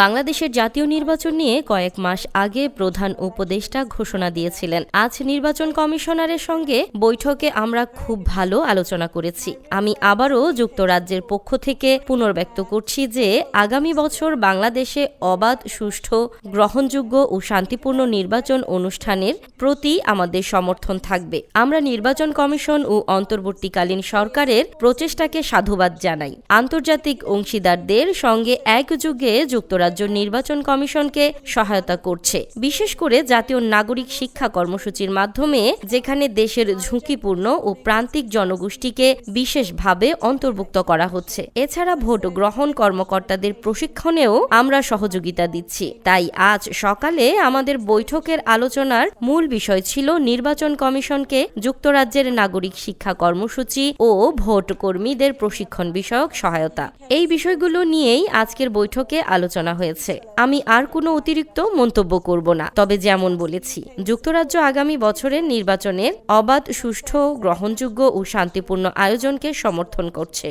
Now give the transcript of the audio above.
বাংলাদেশের জাতীয় নির্বাচন নিয়ে কয়েক মাস আগে প্রধান উপদেষ্টা ঘোষণা দিয়েছিলেন। আজ নির্বাচন কমিশনারের সঙ্গে বৈঠকে আমরা খুব ভালো আলোচনা করেছি। আমি আবারও যুক্তরাজ্যের পক্ষ থেকে পুনর্ব্যক্ত করছি যে, আগামী বছর বাংলাদেশে অবাধ, সুষ্ঠু, গ্রহণযোগ্য ও শান্তিপূর্ণ নির্বাচন অনুষ্ঠানের প্রতি আমাদের সমর্থন থাকবে। আমরা নির্বাচন কমিশন ও অন্তর্বর্তীকালীন সরকারের প্রচেষ্টাকে সাধুবাদ জানাই। আন্তর্জাতিক অংশীদারদের সঙ্গে একযোগে যুক্তরাজ্য নির্বাচন কমিশনকে সহায়তা করছে। বিশেষ করে জাতীয় নাগরিক শিক্ষা কর্মসূচির মাধ্যমে, যেখানে দেশের ঝুঁকিপূর্ণ ও প্রান্তিক জনগোষ্ঠীকে বিশেষভাবে অন্তর্ভুক্ত করা হচ্ছে। এছাড়া ভোট গ্রহণ কর্মকর্তাদের প্রশিক্ষণেও আমরা সহযোগিতা দিচ্ছি। তাই আজ সকালে আমাদের বৈঠকের আলোচনার মূল বিষয় ছিল নির্বাচন কমিশনকে যুক্তরাজ্যের নাগরিক শিক্ষা কর্মসূচি ও ভোট কর্মীদের প্রশিক্ষণ বিষয়ক সহায়তা। এই বিষয়গুলো নিয়েই আজকের বৈঠকে আলোচনা হয়েছে। আমি আর কোনো অতিরিক্ত মন্তব্য করব না। তবে যেমন বলেছি যুক্তরাজ্য আগামী বছরের নির্বাচনের অবাধ সুষ্ঠু গ্রহণযোগ্য ও শান্তিপূর্ণ আয়োজনকে সমর্থন করছে।